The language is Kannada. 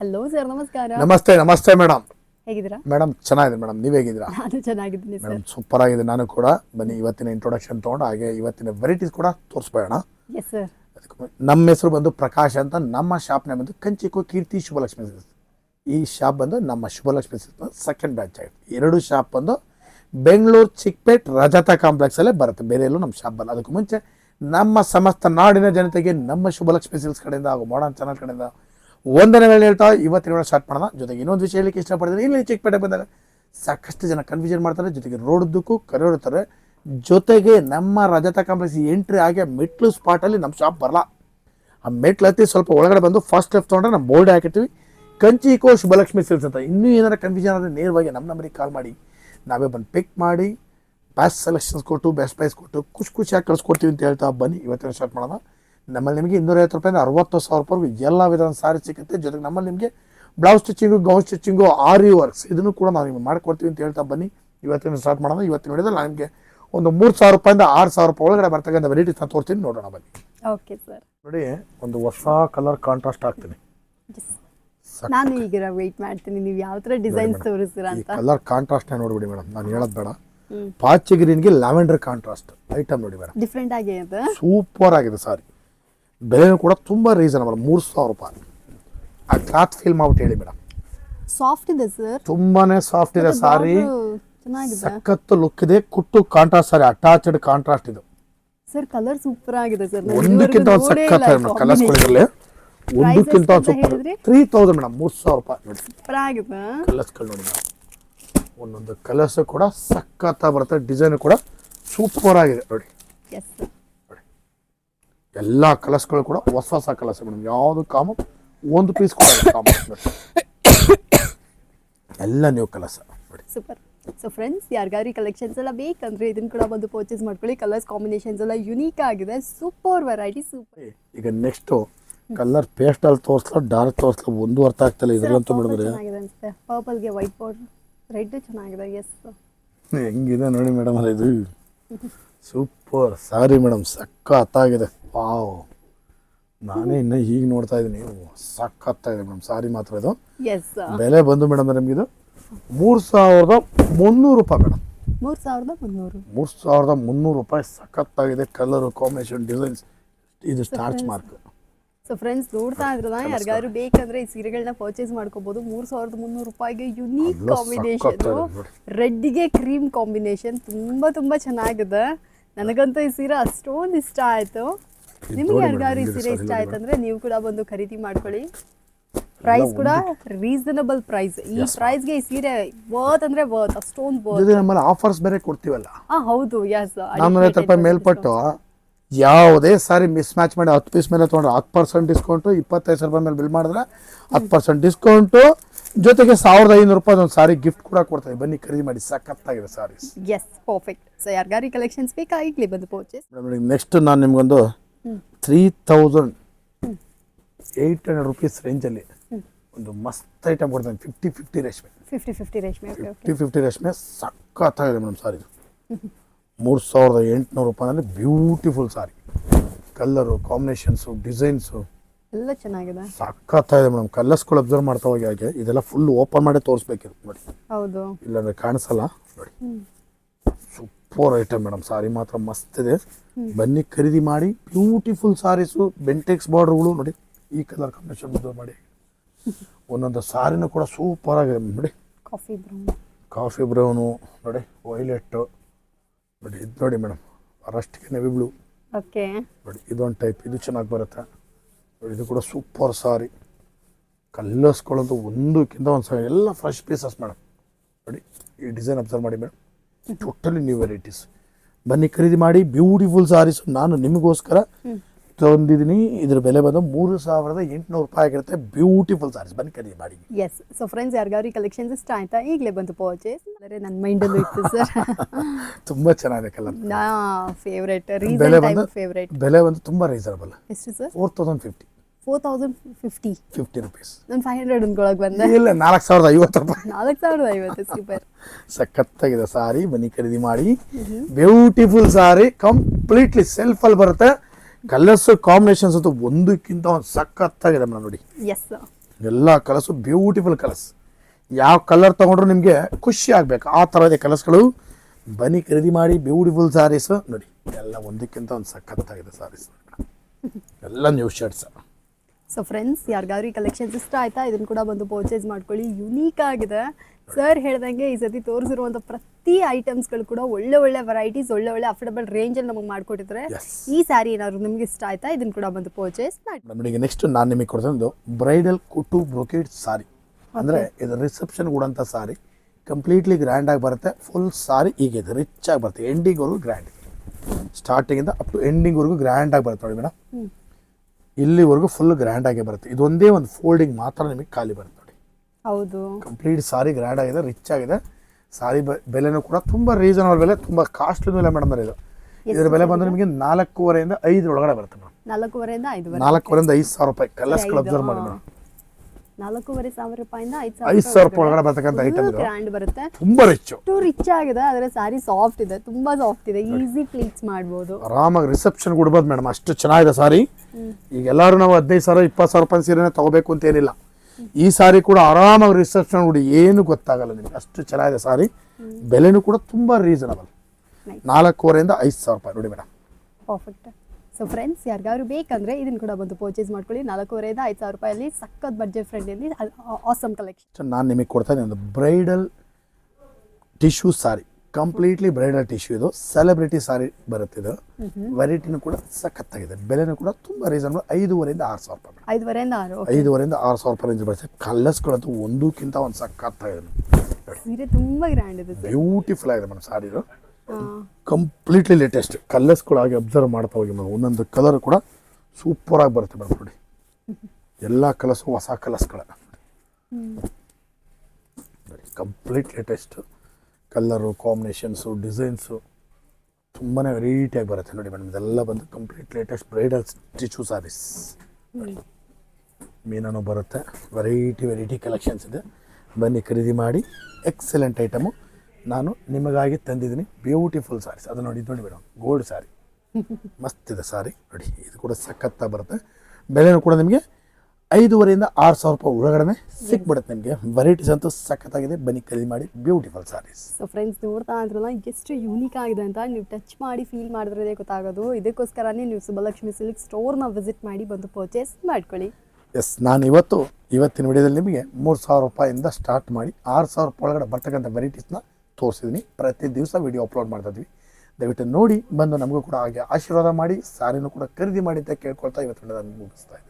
ಹಲೋ ಸರ್ ನಮಸ್ಕಾರ. ನಮಸ್ತೆ ನಮಸ್ತೆ ಮೇಡಮ್ ಹೇಗಿದ್ದೀರಾ? ಮೇಡಮ್ ಚೆನ್ನಾಗಿದೆ ಮೇಡಮ್ ನೀವು ಹೇಗಿದ್ದೀರಾ? ನಾನು ಚೆನ್ನಾಗಿದ್ದೀನಿ ಸರ್ ಮೇಡಮ್ ಸೂಪರ್ ಆಗಿದೆ. ನಾನು ಕೂಡ ಬನ್ನಿ ಇವತ್ತಿನ ಇಂಟ್ರೊಡಕ್ಷನ್ ತೊಗೊಂಡು ಹಾಗೆ ಇವತ್ತಿನ ವೆರೈಟೀಸ್ ಕೂಡ ತೋರಿಸ್ಬೇಡ ಎಸ್ ಸರ್ ನಮ್ಮ ಹೆಸರು ಬಂದು ಪ್ರಕಾಶ್ ಅಂತ. ನಮ್ಮ ಶಾಪ್ನ ಬಂದು ಕಂಚಿಕೋ ಕೀರ್ತಿ ಶುಭಲಕ್ಷ್ಮಿ ಸಿಲ್ಕ್ಸ್. ಈ ಶಾಪ್ ಬಂದು ನಮ್ಮ ಶುಭಲಕ್ಷ್ಮಿ ಸೆಕೆಂಡ್ ಬ್ಯಾಚ್ ಆಗಿದೆ ಎರಡು ಶಾಪ್ ಬಂದು ಬೆಂಗಳೂರು ಚಿಕ್ಕಪೇಟ್ ರಜತ ಕಾಂಪ್ಲೆಕ್ಸಲ್ಲೇ ಬರುತ್ತೆ. ಬೇರೆ ಎಲ್ಲೂ ನಮ್ಮ ಶಾಪ್ ಬರಲ್ಲ. ಅದಕ್ಕೂ ಮುಂಚೆ ನಮ್ಮ ಸಮಸ್ತ ನಾಡಿನ ಜನತೆಗೆ ನಮ್ಮ ಶುಭಲಕ್ಷ್ಮಿ ಸಿಲ್ಕ್ಸ್ ಕಡೆಯಿಂದ ಹಾಗೂ ಮಾಡರ್ನ್ ಚಾನಲ್ ಕಡೆಯಿಂದ ಒಂದನೇ ವೇಳೆ ಹೇಳ್ತಾ, ಇವತ್ತಿನ ಸ್ಟಾರ್ಟ್ ಮಾಡೋಣ. ಜೊತೆಗೆ ಇನ್ನೊಂದು ವಿಷಯ ಹೇಳಲಿಕ್ಕೆ ಇಷ್ಟಪಡ್ತೀನಿ. ಇಲ್ಲಿ ಚಿಕ್ಕಪೇಟೆ ಬಂದಾಗ ಸಾಕಷ್ಟು ಜನ ಕನ್ಫ್ಯೂಷನ್ ಮಾಡ್ತಾರೆ. ಜೊತೆಗೆ ರೋಡ್ದಕ್ಕೂ ಕರೆಯೋಡ್ತಾರೆ ಜೊತೆಗೆ ನಮ್ಮ ರಜತ ಕಾಂಪ್ಲೆಕ್ಸ್ ಎಂಟ್ರಿ ಆಗಿ ಮೆಟ್ಲು ಸ್ಪಾಟಲ್ಲಿ ನಮ್ಮ ಶಾಪ್ ಬರಲ್ಲ. ಆ ಮೆಟ್ಲು ಹತ್ತಿ ಸ್ವಲ್ಪ ಒಳಗಡೆ ಬಂದು ಫಸ್ಟ್ ಲೆಫ್ಟ್ ತೊಗೊಂಡ್ರೆ ನಮ್ಮ ಬೋರ್ಡ್ ಹಾಕಿರ್ತೀವಿ. ಕಂಚಿ ಕೋ ಶುಭಲಕ್ಷ್ಮಿ ಸಿಲ್ಸ್ ಅಂತ. ಇನ್ನೂ ಏನಾರ ಕನ್ಫ್ಯೂಷನ್ ಆದರೆ ನೇರವಾಗಿ ನಮ್ಮ ನಂಬರಿಗೆ ಕಾಲ್ ಮಾಡಿ. ನಾವೇ ಬಂದು ಪಿಕ್ ಮಾಡಿ ಬೆಸ್ಟ್ ಸೆಲೆಕ್ಷನ್ಸ್ ಕೊಟ್ಟು ಬೆಸ್ಟ್ ಪ್ರೈಸ್ ಕೊಟ್ಟು, ಖುಷಿ ಖುಷಿಯಾಗಿ ಕಳಿಸ್ಕೊಡ್ತೀವಿ ಅಂತ ಹೇಳ್ತಾ ಬನ್ನಿ. ಇವತ್ತಿನ ಸ್ಟಾರ್ಟ್ ಮಾಡೋಣ. ನಮ್ಮಲ್ಲಿ ನಿಮಗೆ ಇನ್ನೂರೈವತ್ತು ರೂಪಾಯಿಂದ ಅರವತ್ತು ಸಾವಿರ ರೂಪಾಯಿ ಎಲ್ಲ ವಿಧದ ಸಾರಿ ಸಿಗುತ್ತೆ. ಜೊತೆಗೆ ನಮ್ಮಲ್ಲಿ ನಿಮಗೆ blouse stitching gown stitching aari works ಇದನ್ನು ಕೂಡ ನಾವು ನಿಮಗೆ ಮಾಡಿಕೊಡ್ತೀವಿ ಅಂತ ಹೇಳ್ತಾ ಬನ್ನಿ. ಇವತ್ತಿನ ಸ್ಟಾರ್ಟ್ ಮಾಡೋಣ. ಇವತ್ತು ವಿಡಿಯೋದಲ್ಲಿ ನಾನು ನಿಮಗೆ ಒಂದು ಮೂರು ಸಾವಿರ ರೂಪಾಯಿಂದ ಆರು ಸಾವಿರ ರೂಪಾಯಿ ಒಳಗಡೆ ಬರ್ತಕ್ಕಂಥ ವೆರೈಟೀಸ್ನ ತೋರಿಸ್ತೀನಿ ನೋಡೋಣ ಬನ್ನಿ. ಓಕೆ ಸರ್ ನೋಡಿ ಒಂದು ಹೊಸ ಕಲರ್ ಕಾಂಟ್ರಾಸ್ಟ್ ಆಗ್ತೀನಿ ನಾನು ಈಗ ವೆಯ್ಟ್ ಮಾಡ್ತೀನಿ. ನೀವು ಯಾವ ಥರ ಡಿಸೈನ್ಸ್ ತೋರಿಸ್ತೀರಾ ಅಂತ? ಕಲರ್ ಕಾಂಟ್ರಾಸ್ಟ್ನ ನೋಡ್ಬಿಡಿ ಮೇಡಮ್. ನಾನು ಹೇಳೋದು ಬೇಡ. ಪಾಚಿ ಗ್ರೀನ್ಗೆ ಲ್ಯಾವೆಂಡರ್ ಕಾಂಟ್ರಾಸ್ಟ್ ಐಟಮ್ ನೋಡಿ ಮೇಡಮ್. ಡಿಫ್ರೆಂಟ್ ಆಗಿದೆ ಸೂಪರ್ ಆಗಿದೆ ಸಾರಿ. ಬೆಲೆನೂ ಕೂಡ ತುಂಬ ರೀಸನಬಲ್ ಮೂರು ಸಾವಿರ ರೂಪಾಯಿ. ಆ ಕ್ಲಾತ್ ಫೀಲ್ ಮಾಡ್ಬಿಟ್ಟು ಹೇಳಿ ಮೇಡಮ್. ಸಾಫ್ಟ್ ಇದೆ ಸರ್ ತುಂಬಾನೇ ಸಾಫ್ಟ್ ಇದೆ ಸಾರಿ ಚೆನ್ನಾಗಿದೆ. ಸಖತ್ತು ಲುಕ್ ಇದೆ ಕುಟ್ಟು ಕಾಂಟ್ರಾಸ್ಟ್ ಸಾರಿ ಅಟ್ಯಾಚ್ಡ್ ಕಾಂಟ್ರಾಸ್ಟ್ ಇದು. ಸರ್ ಕಲರ್ ಸೂಪರ್ ಆಗಿದೆ ಸರ್ ಒಂದಕ್ಕಿಂತ ಒಂದು ಸಖತ್ ಕಲರ್ಸ್ಗಳಿರಲಿ ಒಂದಕ್ಕಿಂತ ಒಂದು ಸೂಪರ್? ತ್ರೀ ತೌಸಂಡ್ ಮೇಡಮ್ ಮೂರು ಸಾವಿರ ರೂಪಾಯಿ ನೋಡಿ. ಸೂಪರ್ ಆಗಿದೆ. ಕಲರ್ಸ್ಗಳು ನೋಡಿ ಮೇಡಮ್. ಒಂದೊಂದು ಕಲರ್ಸ್ ಕೂಡ ಸಖತ್ತಾಗಿ ಬರುತ್ತೆ ಡಿಸೈನ್ ಕೂಡ ಸೂಪರ್ ಆಗಿದೆ ನೋಡಿ. ಎಸ್ ಎಲ್ಲ ಕಲರ್ಸ್ಗಳು ಕೂಡ ಹೊಸ ಹೊಸ ಕಲರ್ಸ್ ಮೇಡಮ್ ಯಾವುದು ಕಾಮ ಒಂದು ಪೀಸ್ ಕೂಡ ಎಲ್ಲ ನೀವು ಕಲಸ ಸೂಪರ್ ಸೊ ಫ್ರೆಂಡ್ಸ್ ಯಾರಿಗಾರಿ ಕಲೆಕ್ಷನ್ಸ್ ಎಲ್ಲ ಬೇಕಂದ್ರೆ ಇದನ್ನ ಕೂಡ ಬಂದು ಪರ್ಚೇಸ್ ಮಾಡ್ಕೊಳ್ಳಿ. ಕಲರ್ಸ್ ಕಾಂಬಿನೇಷನ್ಸ್ ಎಲ್ಲ ಯುನೀಕ್ ಆಗಿದೆ. ಸೂಪರ್ ವೆರೈಟಿ ಸೂಪರ್ ಈಗ ನೆಕ್ಸ್ಟು ಕಲರ್ ಪೇಸ್ಟ್ ಅಲ್ಲಿ ತೋರಿಸ್ಲಾ ಡಾರ್ಕ್ ತೋರಿಸ್ಲಾ ಒಂದು ಅರ್ಥ ಆಗ್ತಿಲ್ಲ ಇದ್ರಲ್ಲಂತೂ ಮೇಡಮ್ ಚೆನ್ನಾಗಿದೆ ಅನ್ಸುತ್ತೆ. ಪರ್ಪಲ್ಗೆ ವೈಟ್ ಬಾರ್ಡರ್ ರೆಡ್ ಚೆನ್ನಾಗಿದೆ ಎಸ್ ಹೆಂಗಿದೆ ನೋಡಿ ಮೇಡಮ್ ಅಲ್ಲ ಇದು. ಸೂಪರ್ ಸಾರಿ ಮೇಡಮ್ ಸಖತ್ತಾಗಿದೆ. ವಾವ್. ನಾನೇ ಇನ್ನು ಈಗ ನೋಡ್ತಾ ಇದ್ದೀನಿ. ಸಖತ್ತಾಗಿದೆ ಮೇಡಮ್. ಸಾರಿ ಮಾತ್ರ ಇದು. ಎಸ್ ಬೆಲೆ ಬಂದು ಮೇಡಮ್ ನಮಗಿದು ಮೂರು ಸಾವಿರದ ಮುನ್ನೂರು ರೂಪಾಯಿ ಮೇಡಮ್. ಮೂರು ಸಾವಿರದ ಮುನ್ನೂರು. ಮೂರು ಸಾವಿರದ ಮುನ್ನೂರು ರೂಪಾಯಿ ಸಖತ್ತಾಗಿದೆ ಕಲರು ಕಾಂಬಿನೇಷನ್ ಡಿಸೈನ್ಸ್ ಇದು ಸ್ಟಾರ್ಚ್ ಮಾರ್ಕ್ ಸೊ ಫ್ರೆಂಡ್ಸ್ ನೋಡ್ತಾ ಇದ್ರಲ್ಲ ಯಾರಿಗಾದ್ರು ಬೇಕಂದ್ರೆ ಈ ಸೀರೆಗಳನ್ನ ಪರ್ಚೇಸ್ ಮಾಡ್ಕೋಬಹುದು ಮೂರ್ ಸಾವಿರದ ಮುನ್ನೂರು ರೂಪಾಯಿಗೆ ಯುನೀಕ್ ಕಾಂಬಿನೇಷನ್ ರೆಡ್ಗೆ ಕ್ರೀಮ್ ಕಾಂಬಿನೇಷನ್ ತುಂಬಾ ತುಂಬಾ ಚೆನ್ನಾಗಿದೆ. ನನಗಂತೂ ಈ ಸೀರೆ ಅಷ್ಟೊಂದು ಇಷ್ಟ ಆಯ್ತು. ನಿಮ್ಗೆ ಯಾರ್ಗಾರಿ ಈ ಸೀರೆ ಇಷ್ಟ ಆಯ್ತಂದ್ರೆ ನೀವು ಕೂಡ ಬಂದು ಖರೀದಿ ಮಾಡ್ಕೊಳ್ಳಿ. ಪ್ರೈಸ್ ಕೂಡ ರೀಸನಬಲ್ ಪ್ರೈಸ್ ಈ ಪ್ರೈಸ್ಗೆ ಈ ಸೀರೆ ವರ್ತ್ ಅಂದ್ರೆ ವರ್ತ್ ಅಷ್ಟೊಂದು ವರ್ತ್ ಜೊತೆ ನಮ್ಮಲ್ಲಿ ಆಫರ್ಸ್ ಬೇರೆ ಕೊಡ್ತೀವಲ್ಲ? ಆ ಹೌದು ಎಸ್ ನಾನ್ನೂರೈವತ್ತು ರೂಪಾಯಿ ಮೇಲ್ಪಟ್ಟು ಯಾವುದೇ ಸಾರಿ ಮಿಸ್ ಮ್ಯಾಚ್ ಮಾಡಿ ಹತ್ತು ಪೀಸ್ ಮೇಲೆ ತೊಗೊಂಡ್ರೆ ಹತ್ತು ಪರ್ಸೆಂಟ್ ಡಿಸ್ಕೌಂಟು ಇಪ್ಪತ್ತೈದು ಸಾವಿರ ರೂಪಾಯಿ ಮೇಲೆ ಬಿಲ್ ಮಾಡಿದ್ರೆ ಹತ್ತು ಪರ್ಸೆಂಟ್ ಡಿಸ್ಕೌಂಟು ಜೊತೆಗೆ ಸಾವಿರದ ಐನೂರು ರೂಪಾಯಿ ಒಂದು ಸಾರಿ ಗಿಫ್ಟ್ ಕೂಡ ಕೊಡ್ತಾರೆ ಬನ್ನಿ ಖರೀದಿ ಮಾಡಿ. ಸಖತ್ತಾಗಿದೆ ಸಾರೀಸ್ ಎಸ್ ಪರ್ಫೆಕ್ಟ್ ಸೊ ಯಾರ್ಗಾರಿ ಕಲೆಕ್ಷನ್ಸ್ ಬೇಕಾ? ಈಗಲೇ ಬಂದು ಪರ್ಚೇಸ್ ನೆಕ್ಸ್ಟ್ ನಾನು ನಿಮ್ಗೊಂದು three thousand eight hundred rupees ರೇಂಜಲ್ಲಿ ಒಂದು ಮಸ್ತ್ ಐಟಮ್ ಕೊಡ್ತೇನೆ. ಫಿಫ್ಟಿ ಫಿಫ್ಟಿ ರೇಷ್ಮೆ. ಫಿಫ್ಟಿ ಫಿಫ್ಟಿ ರೇಷ್ಮೆ ಫಿಫ್ಟಿ ಫಿಫ್ಟಿ ರೇಷ್ಮೆ ಸಖತ್ತಾಗಿದೆ ಮೇಡಮ್ ಸಾರಿ ಮೂರು ಸಾವಿರದ ಎಂಟುನೂರು ರೂಪಾಯಿನಲ್ಲಿ beautiful sari colour combinations designs ಎಲ್ಲ ಚೆನ್ನಾಗಿದೆ. ಸಖತ್ತಾಗಿದೆ ಮೇಡಮ್ ಕಲ್ಲರ್ಸ್ಗಳು ಅಬ್ಸರ್ವ್ ಮಾಡ್ತಾ ಹೋಗಿ ಹಾಗೆ. ಇದೆಲ್ಲ ಫುಲ್ ಓಪನ್ ಮಾಡಿ ತೋರಿಸ್ಬೇಕಿತ್ತು ನೋಡಿ. ಹೌದು. ಇಲ್ಲಾಂದ್ರೆ ಕಾಣಿಸಲ್ಲ. ನೋಡಿ. Super item madam. ಸಾರಿ ಮಾತ್ರ ಮಸ್ತ್ ಇದೆ. ಬನ್ನಿ ಖರೀದಿ ಮಾಡಿ ಬ್ಯೂಟಿಫುಲ್ ಸಾರೀಸು ಬೆಂಟೆಕ್ಸ್ ಬಾರ್ಡರ್ಗಳು ನೋಡಿ ಈ ಕಲರ್ ಕಾಂಬಿನೇಷನ್ ಅಬ್ಸರ್ವ್ ಮಾಡಿ. ಒಂದೊಂದು ಸಾರಿನೂ ಕೂಡ ಸೂಪರ್ ಆಗಿದೆ ನೋಡಿ. ಕಾಫಿ ಬ್ರೌನ್ ಕಾಫಿ ಬ್ರೌನು ನೋಡಿ ವೈಲೆಟ್ಟು ನೋಡಿ ಇದು ನೋಡಿ ಮೇಡಮ್. ಅರಷ್ಟಿಗೆ ನೆವಿ ಬ್ಲೂ ಓಕೆ ನೋಡಿ ಇದೊಂದು ಟೈಪ್ ಇದು ಚೆನ್ನಾಗಿ ಬರುತ್ತೆ. ನೋಡಿ ಇದು ಕೂಡ ಸೂಪರ್ ಸಾರಿ ಕಲ್ಲರ್ಸ್ಗಳಂತೂ ಒಂದಕ್ಕಿಂತ ಒಂದು ಸಾರಿ ಎಲ್ಲ ಫ್ರೆಶ್ ಪೀಸಸ್ ಮೇಡಮ್. ನೋಡಿ ಈ ಡಿಸೈನ್ ಅಬ್ಸರ್ವ್ ಮಾಡಿ ಮೇಡಮ್. ಟೋಟಲಿ ನ್ಯೂ ವೆರೈಟೀಸ್ ಬನ್ನಿ ಖರೀದಿ ಮಾಡಿ ಬ್ಯೂಟಿಫುಲ್ ಸಾರೀಸ್ ನಾನು ನಿಮಗೋಸ್ಕರ ತಂದಿದ್ದೀನಿ. ಇದ್ರ ಬೆಲೆ ಬಂದು ಮೂರು ಸಾವಿರದ ಎಂಟುನೂರು ರೂಪಾಯಿ ಆಗಿರುತ್ತೆ. ಬ್ಯೂಟಿಫುಲ್ ಸಾರೀಸ್ ಬನ್ನಿ ಖರೀದಿ ಮಾಡಿ. ಎಸ್ ಸೊ ಫ್ರೆಂಡ್ಸ್ ಯಾರಿಗಾರಿ ಕಲೆಕ್ಷನ್ಸ್ ಇಷ್ಟ ಆಯ್ತಾ? ಈಗಲೇ ಬಂದು ಪರ್ಚೇಸ್ ಅಂದರೆ ನನ್ನ ಮೈಂಡಲ್ಲೂ ಇತ್ತು ಸರ್ ತುಂಬ ಚೆನ್ನಾಗಿದೆ ಕಲರ್ ನಾ ಫೇವ್ರೇಟ್ ಬೆಲೆ ಬಂದು ಫೇವ್ರೇಟ್ ಬೆಲೆ ಬಂದು ತುಂಬ ರೀಸನಬಲ್ ಎಷ್ಟು sir four thousand fifty four thousand fifty. Fifty rupees. ನಾನು ಫೈವ್ ಹಂಡ್ರೆಡ್ ಅನ್ಕೊಳಕ್ ಬಂದೆ. ಇಲ್ಲ ನಾಲ್ಕು ಸಾವಿರದ ಐವತ್ತು ರೂಪಾಯಿ. ನಾಲ್ಕು ಸಾವಿರದ ಐವತ್ತು ಸೂಪರ್ ಸಖತ್ತಾಗಿದೆ ಸಾರಿ ಬನ್ನಿ ಖರೀದಿ ಮಾಡಿ. ಬ್ಯೂಟಿಫುಲ್ ಸಾರಿ ಕಂಪ್ಲೀಟ್ಲಿ ಸೆಲ್ಫ್ ಅಲ್ಲಿ ಬರುತ್ತೆ. ಕಲರ್ಸ್ ಕಾಂಬಿನೇಷನ್ಸ್ ಅಂತೂ ಒಂದಕ್ಕಿಂತ ಒಂದು ಸಖತ್ತಾಗಿದೆ ಮೇಡಮ್ ನೋಡಿ. ಎಸ್ ಎಲ್ಲ ಕಲಸು ಬ್ಯೂಟಿಫುಲ್ ಕಲರ್ಸ್ ಯಾವ ಕಲರ್ ತಗೊಂಡ್ರು ನಿಮಗೆ ಖುಷಿ ಆಗಬೇಕು. ಆ ಥರದ ಕಲರ್ಸ್ಗಳು ಬನ್ನಿ ಖರೀದಿ ಮಾಡಿ ಬ್ಯೂಟಿಫುಲ್ ಸಾರೀಸ್ ನೋಡಿ. ಎಲ್ಲ ಒಂದಕ್ಕಿಂತ ಒಂದು ಸಖತ್ತಾಗಿದೆ ಸಾರೀಸ್ ಎಲ್ಲ ನ್ಯೂ ಶರ್ಟ್ಸ್ ಸೊ ಫ್ರೆಂಡ್ಸ್ ಯಾರಿಗಾದ್ರೂ ಈ ಕಲೆಕ್ಷನ್ಸ್ ಇಷ್ಟ ಆಯ್ತಾ? ಇದನ್ನು ಕೂಡ ಬಂದು ಪರ್ಚೇಸ್ ಮಾಡ್ಕೊಳ್ಳಿ. ಯುನೀಕ್ ಆಗಿದೆ. ಸರ್ ಹೇಳ್ದಂಗೆ ಈ ಸತಿ ತೋರಿಸಿರುವಂಥ ಪ್ರತಿ ಐಟಮ್ಸ್ಗಳು ಕೂಡ ಒಳ್ಳೆ ಒಳ್ಳೆ ವೆರೈಟೀಸ್ ಒಳ್ಳೆ ಒಳ್ಳೆ ಅಫೋರ್ಡಬಲ್ ರೇಂಜಲ್ಲಿ ನಮಗೆ ಮಾಡ್ಕೊಟ್ಟಿದ್ರೆ. ಈ ಸ್ಯಾರಿ ಏನಾದ್ರು ನಿಮ್ಗೆ ಇಷ್ಟ ಆಯ್ತಾ? ಇದನ್ನು ಕೂಡ ಬಂದು ಪರ್ಚೇಸ್ ಮಾಡಿ. ನಮಗೆ ನೆಕ್ಸ್ಟ್ ನಾನು ನಿಮಗೆ ಕೊಡ್ತಂದು ಬ್ರೈಡಲ್ ಕುಟು ಬ್ರೊಕೇಡ್ ಸಾರಿ ಅಂದರೆ ಇದು ರಿಸೆಪ್ಷನ್ ಕೊಡೋಂಥ ಸಾರಿ ಕಂಪ್ಲೀಟ್ಲಿ ಗ್ರ್ಯಾಂಡಾಗಿ ಬರುತ್ತೆ. ಫುಲ್ ಸಾರಿ ಈಗ ಇದೆ ರಿಚ್ ಆಗಿ ಬರುತ್ತೆ. ಎಂಡಿಂಗ್ವರೆಗೂ ಗ್ರ್ಯಾಂಡ್ ಇದೆ ಸ್ಟಾರ್ಟಿಂಗಿಂದ ಅಪ್ ಟು ಎಂಡಿಂಗ್ವರೆಗೂ ಗ್ರ್ಯಾಂಡಾಗಿ ಬರುತ್ತೆ ನೋಡಿ ಮೇಡಮ್. ಇಲ್ಲಿವರೆಗೂ ಫುಲ್ ಗ್ರ್ಯಾಂಡ್ ಆಗಿ ಬರುತ್ತೆ. ಇದೊಂದೇ ಒಂದು ಫೋಲ್ಡಿಂಗ್ ಮಾತ್ರ ನಿಮಗೆ ಖಾಲಿ ಬರುತ್ತೆ ನೋಡಿ. ಹೌದು. ಕಂಪ್ಲೀಟ್ ಸಾರಿ ಗ್ರ್ಯಾಂಡ್ ಆಗಿದೆ ರಿಚ್ ಆಗಿದೆ. ಸಾರಿ ಬೆಲೆನೂ ಕೂಡ ತುಂಬ ರೀಸನಬಲ್ ಬೆಲೆ ತುಂಬ ಕಾಸ್ಟ್ಲಿನೂ ಇಲ್ಲ ಮೇಡಮ್ ಇದು. ಇದರ ಬೆಲೆ ಬಂದ್ರೆ ನಿಮಗೆ ನಾಲ್ಕೂವರೆಯಿಂದ ಐದು ಒಳಗಡೆ ಬರುತ್ತೆ ಮೇಡಮ್. ನಾಲ್ಕೂವರೆಯಿಂದ ಐದು ನಾಲ್ಕೂವರೆಯಿಂದ ಐದು ಸಾವಿರ ರೂಪಾಯಿ ಕಲರ್ಸ್ಗಳು ಅಬ್ಸರ್ವ್ ಮಾಡಿ. ಮೇಡಮ್. ನಾಲ್ಕೂವರೆ ಸಾವಿರ ರೂಪಾಯಿಂದ ಐದು ಸಾವಿರ ರೂಪಾಯಿ ಒಳಗಡೆ ಬರ್ತಕ್ಕಂಥ ಐಟಮ್ ಗ್ರ್ಯಾಂಡ್ ಬರುತ್ತೆ. ತುಂಬ ರಿಚ್ ಟು ರಿಚ್ ಆಗಿದೆ ಆದರೆ ಸ್ಯಾರಿ ಸಾಫ್ಟ್ ಇದೆ ತುಂಬಾ ಸಾಫ್ಟ್ ಇದೆ. ಈಸಿ ಪ್ಲೀಟ್ಸ್ ಮಾಡಬಹುದು ಆರಾಮಾಗಿ ರಿಸೆಪ್ಷನ್ ಕೊಡ್ಬೋದು ಮೇಡಮ್. ಅಷ್ಟು ಚೆನ್ನಾಗಿದೆ ಸಾರಿ. ಈಗ ಎಲ್ಲರೂ ನಾವು ಹದಿನೈದು ಸಾವಿರ ಇಪ್ಪತ್ತು ಸಾವಿರ ರೂಪಾಯಿ ಸೀರೆನೇ ತಗೋಬೇಕು ಅಂತ ಏನಿಲ್ಲ. ಈ ಸಾರಿ ಕೂಡ ಆರಾಮಾಗಿ ರಿಸೆಪ್ಷನ್ ನೋಡಿ ಏನು ಗೊತ್ತಾಗಲ್ಲ ನಿಮಗೆ. ಅಷ್ಟು ಚೆನ್ನಾಗಿದೆ ಸಾರಿ. ಬೆಲೆನೂ ಕೂಡ ತುಂಬ ರೀಸನಬಲ್. ನಾಲ್ಕೂವರೆಯಿಂದ ಐದು ಸಾವಿರ ರೂಪಾಯಿ. ನೋಡಿ ಮೇಡಮ್. ಪರ್ಫೆಕ್ಟ್ ಸೊ ಫ್ರೆಂಡ್ಸ್ ಯಾರಿಗಾದ್ರು ಬೇಕಂದ್ರೆ ಇದನ್ನ ಕೂಡ ಬಂದು ಪರ್ಚೇಸ್ ಮಾಡ್ಕೊಳ್ಳಿ. ನಾಲ್ಕೂವರೆಯಿಂದ ಐದು ಸಾವಿರ ರೂಪಾಯಲ್ಲಿ ಸಖತ್ ಬಡ್ಜೆಟ್ ಫ್ರೆಂಡ್ಲಿ ಆಸಮ್ ಕಲೆಕ್ಷನ್ ನಾನು ನಿಮಗೆ ಕೊಡ್ತಾ ಇದ್ದೀನಿ ಒಂದು bridal tissue sari. Completely bridal tissue ಇದು. ಸೆಲೆಬ್ರಿಟಿ ಸಾರಿ ಬರುತ್ತೆ ಇದು. ವೆರೈಟಿನೂ ಕೂಡ ಸಖತ್ತಾಗಿದೆ. ಬೆಲೆನೂ ಕೂಡ ತುಂಬ ರೀಸನಬಲ್ ಐದೂವರೆಯಿಂದ ಆರು ಸಾವಿರ ರೂಪಾಯಿ. ಐದುವರೆಯಿಂದ ಆರು ಐದುವರೆಯಿಂದ ಆರು ಸಾವಿರ ರೂಪಾಯಿ ರೇಂಜ್ ಬರುತ್ತೆ. ಕಲರ್ಸ್ಗಳಂತೂ ಒಂದಕ್ಕಿಂತ ಒಂದು ಸಖತ್ತಾಗಿದೆ ಸೀರೆ ತುಂಬಾ ಗ್ರ್ಯಾಂಡ್ ಇದೆ ಬ್ಯೂಟಿಫುಲ್ ಆಗಿದೆ ಮೇಡಮ್ ಸಾರಿ ಇದು. ಕಂಪ್ಲೀಟ್ಲಿ ಲೇಟೆಸ್ಟ್ ಕಲರ್ಸ್ಗಳಾಗಿ ಅಬ್ಸರ್ವ್ ಮಾಡ್ತಾ ಹೋಗಿ ಮೇಡಮ್. ಒಂದೊಂದು ಕಲರ್ ಕೂಡ ಸೂಪರಾಗಿ ಬರುತ್ತೆ ಮೇಡಮ್ ನೋಡಿ. ಎಲ್ಲ ಕಲರ್ಸು ಹೊಸ ಕಲರ್ಸ್ಗಳ complete latest colour combinations designs ತುಂಬಾ ವೆರೈಟಿಯಾಗಿ ಬರುತ್ತೆ ನೋಡಿ ಮೇಡಮ್ ಇದೆಲ್ಲ ಬಂದು complete latest bridal stitch saris ಮೀನೂ ಬರುತ್ತೆ. ವೆರೈಟಿ ವೆರೈಟಿ ಕಲೆಕ್ಷನ್ಸ್ ಇದೆ. ಬನ್ನಿ ಖರೀದಿ ಮಾಡಿ ಎಕ್ಸಲೆಂಟ್ ಐಟಮು ನಾನು ನಿಮಗಾಗಿ ತಂದಿದ್ದೀನಿ ಬ್ಯೂಟಿಫುಲ್ ಸಾರೀಸ್ ಅದು ನೋಡಿ ನೋಡಿ ಮೇಡಮ್ ಗೋಲ್ಡ್ ಸಾರಿ ಮಸ್ತ್ ಇದೆ ಸಾರಿ ನೋಡಿ ಇದು ಕೂಡ ಸಖತ್ತಾಗಿ ಬರುತ್ತೆ. ಬೆಲೆನೂ ಕೂಡ ನಿಮಗೆ ಐದೂವರೆಯಿಂದ ಆರು ಸಾವಿರ ರೂಪಾಯಿ ಒಳಗಡೆ ಸಿಕ್ಬಿಡುತ್ತೆ ನಿಮಗೆ. ವೆರೈಟೀಸ್ ಅಂತೂ ಸಖತ್ತಾಗಿದೆ. ಬನ್ನಿ ಖರೀದಿ ಮಾಡಿ. ಬ್ಯೂಟಿಫುಲ್ ಸಾರೀಸ್ ಸೊ ಫ್ರೆಂಡ್ಸ್ ನೋಡ್ತಾ ಅಂದ್ರಲ್ಲ ಎಷ್ಟು ಯೂನಿಕ್ ಆಗಿದೆ ಅಂತ ನೀವು ಟಚ್ ಮಾಡಿ ಫೀಲ್ ಮಾಡಿದ್ರೆ ಗೊತ್ತಾಗೋದು. ಇದಕ್ಕೋಸ್ಕರನೇ ನೀವು ಸುಬ್ಬಲಕ್ಷ್ಮಿ ಸಿಲ್ಕ್ ಸ್ಟೋರ್ನ ವಿಸಿಟ್ ಮಾಡಿ ಬಂದು ಪರ್ಚೇಸ್ ಮಾಡ್ಕೊಳ್ಳಿ. ಎಸ್ ನಾನು ಇವತ್ತು ಇವತ್ತಿನ ವಿಡಿಯೋದಲ್ಲಿ ನಿಮಗೆ ಮೂರು ಸಾವಿರ ರೂಪಾಯಿಂದ ಸ್ಟಾರ್ಟ್ ಮಾಡಿ ಆರು ಸಾವಿರ ರೂಪಾಯಿ ಒಳಗಡೆ ಬರ್ತಕ್ಕಂಥ ವೆರೈಟೀಸ್ನ ತೋರಿಸಿದ್ದೀನಿ. ಪ್ರತಿ ದಿವಸ ವಿಡಿಯೋ ಅಪ್ಲೋಡ್ ಮಾಡ್ತಾ ಇದ್ವಿ. ದಯವಿಟ್ಟು ನೋಡಿ ಬಂದು ನಮಗೂ ಕೂಡ ಹಾಗೆ ಆಶೀರ್ವಾದ ಮಾಡಿ ಸಾರಿನೂ ಕೂಡ ಖರೀದಿ ಮಾಡಿ ಅಂತ ಕೇಳ್ಕೊಳ್ತಾ ಇವತ್ತು ನಾನು ಮುಗಿಸ್ತಾ ಇದ್ದೀನಿ.